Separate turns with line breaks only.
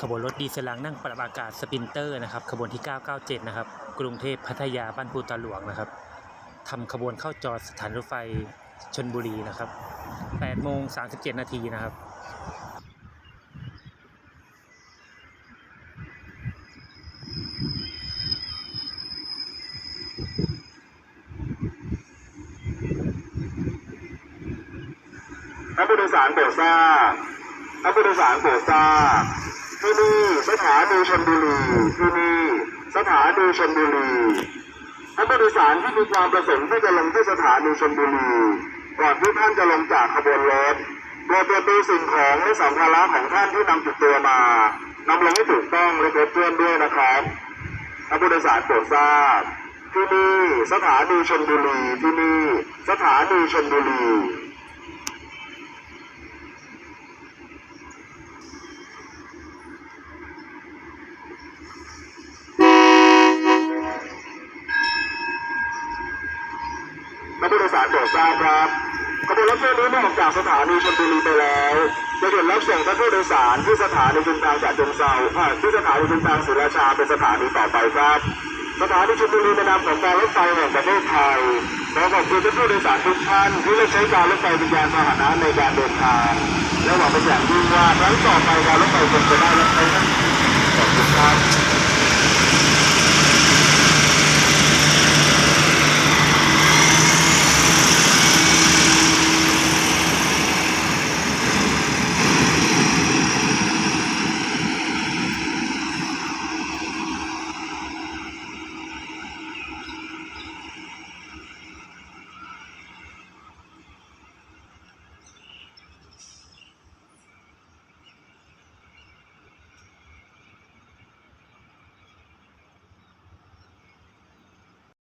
ขบวนรถดีเซลลังนั่งปรับอากาศสปินเตอร์นะครับขบวนที่ 997 นะครับ กรุงเทพพัทยาบ้านปูตาหลวงนะครับทำขบวนเข้าจอดสถานรถไฟชนบุรีนะครับ8โมง37 นาทีนะครับ
ท่านผู้โดยสารโปรดทราบท่านผู้โดยสารโปรดทราบ ที่นี่สถานีชลบุรีที่นี่สถานีชลบุรีท่านผู้โดยสารที่มีความประสงค์ที่จะลงที่สถานีชลบุรีก่อนที่ท่านจะลงจากขบวนรถโปรดเปิดดูสิ่งของและสัมภาระของท่านที่นำติดตัวมานำลงให้ถูกต้องและครบถ้วนด้วยนะครับท่านผู้โดยสารโปรดทราบที่นี่สถานีชลบุรีที่นี่สถานีชลบุรี ผู้โดยสารโปรดทราบครับขบวนรถเที่ยวนี้เมื่อออกจากสถานีชลบุรีไปแล้วจะหยุดรับส่งท่านผู้โดยสารที่สถานีชุมทางจากจงเซาอ่าที่สถานีชุมทางศรีราชาเป็นสถานีต่อไปครับสถานีชลบุรีในนามของการรถไฟแห่งประเทศไทยขอขอบคุณท่านผู้โดยสารทุกท่านที่เลือกใช้การรถไฟเป็นยานพาหนะในการเดินทาง และหวังเป็นอย่างยิ่งว่าครั้งต่อไปการรถไฟคงจะได้รับใช้ท่านขอบคุณครับ